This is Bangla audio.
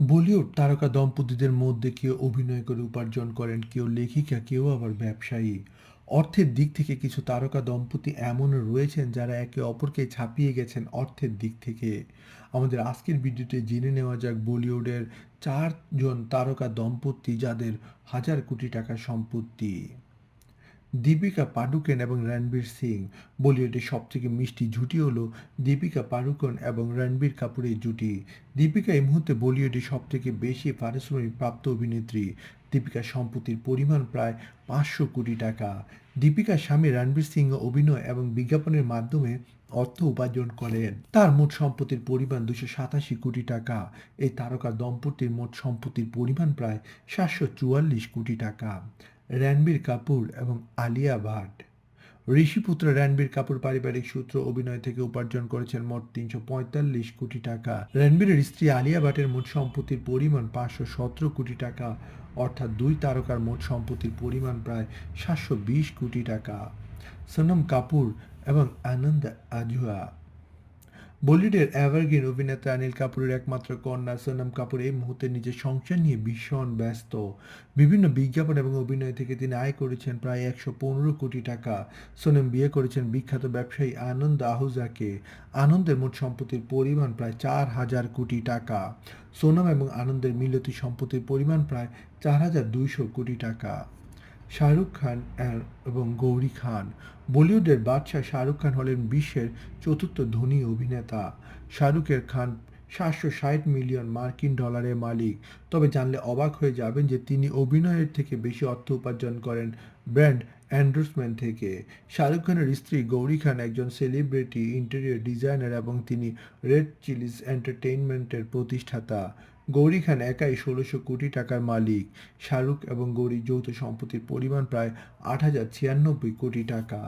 বলিউড তারকা দম্পতিদের মধ্যে কেউ অভিনয় করে উপার্জন করেন, কেউ লেখিকা, কেউ আবার ব্যবসায়ী। অর্থের দিক থেকে কিছু তারকা দম্পতি এমনও রয়েছেন যারা একে অপরকে ছাপিয়ে গেছেন অর্থের দিক থেকে। আমাদের আজকের ভিডিওতে জেনে নেওয়া যাক বলিউডের চারজন তারকা দম্পতি যাদের হাজার কোটি টাকার সম্পত্তি। দীপিকা পাডুকোন এবং রণবীর সিং। বলিউডের সবথেকে মিষ্টি জুটি হলো দীপিকা পাডুকোন এবং রণবীর কাপুরের জুটি। দীপিকা এই মুহূর্তে বলিউডে সবথেকে বেশি পারিশ্রমিক প্রাপ্ত অভিনেত্রী। দীপিকার সম্পত্তির পরিমাণ প্রায় পাঁচশো কোটি টাকা। দীপিকার স্বামী রণবীর সিং অভিনয় এবং বিজ্ঞাপনের মাধ্যমে অর্থ উপার্জন করেন। তার মোট সম্পত্তির পরিমাণ দুশো সাতাশি কোটি টাকা। এই তারকা দম্পতির মোট সম্পত্তির পরিমাণ প্রায় সাতশো চুয়াল্লিশ কোটি টাকা। রণবীর কাপুর এবং আলিয়া ভাট। ঋষিপুত্র রণবীর কাপুর পারিবারিক সূত্র অভিনয় থেকে উপার্জন করেছেন মোট তিনশো পঁয়তাল্লিশ কোটি টাকা। রণবীরের স্ত্রী আলিয়া ভাটের মোট সম্পত্তির পরিমাণ পাঁচশো সতেরো কোটি টাকা, অর্থাৎ দুই তারকার মোট সম্পত্তির পরিমাণ প্রায় সাতশো বিশ কোটি টাকা। সোনম কাপুর এবং আনন্দ আজুয়া বলিউডের এভারগ্রিন অভিনেতা অনিল কাপুরের একমাত্র কন্যা সোনাম কাপুর এই মুহূর্তে নিজের সংসার নিয়ে ভীষণ ব্যস্ত। বিভিন্ন বিজ্ঞাপন এবং অভিনয় থেকে তিনি আয় করেছেন প্রায় একশো পনেরো কোটি টাকা। সোনম বিয়ে করেছেন বিখ্যাত ব্যবসায়ী আনন্দ আহুজাকে। আনন্দের মোট সম্পত্তির পরিমাণ প্রায় চার হাজার কোটি টাকা। সোনাম এবং আনন্দের মিলতি সম্পত্তির পরিমাণ প্রায় চার হাজার দুইশো কোটি টাকা। শাহরুখ খান এবং গৌরী খান। বলিউডের বাদশাহ শাহরুখ খান হলেন বিশ্বের চতুর্থ ধনী অভিনেতা। শাহরুখের খান সাতশো ষাট মিলিয়ন মার্কিন ডলারের মালিক। তবে জানলে অবাক হয়ে যাবেন যে তিনি অভিনয়ের থেকে বেশি অর্থ উপার্জন করেন ব্র্যান্ড অ্যান্ডোর্সমেন্ট থেকে। শাহরুখ খানের স্ত্রী গৌরী খান একজন সেলিব্রিটি, ইন্টেরিয়র ডিজাইনার এবং তিনি রেড চিলিস এন্টারটেইনমেন্টের প্রতিষ্ঠাতা। গৌরী খান একাই ষোলোশো কোটি টাকার মালিক। শাহরুখ এবং গৌরীর যৌথ সম্পত্তির পরিমাণ প্রায় আট হাজার ছিয়ানব্বই কোটি টাকা।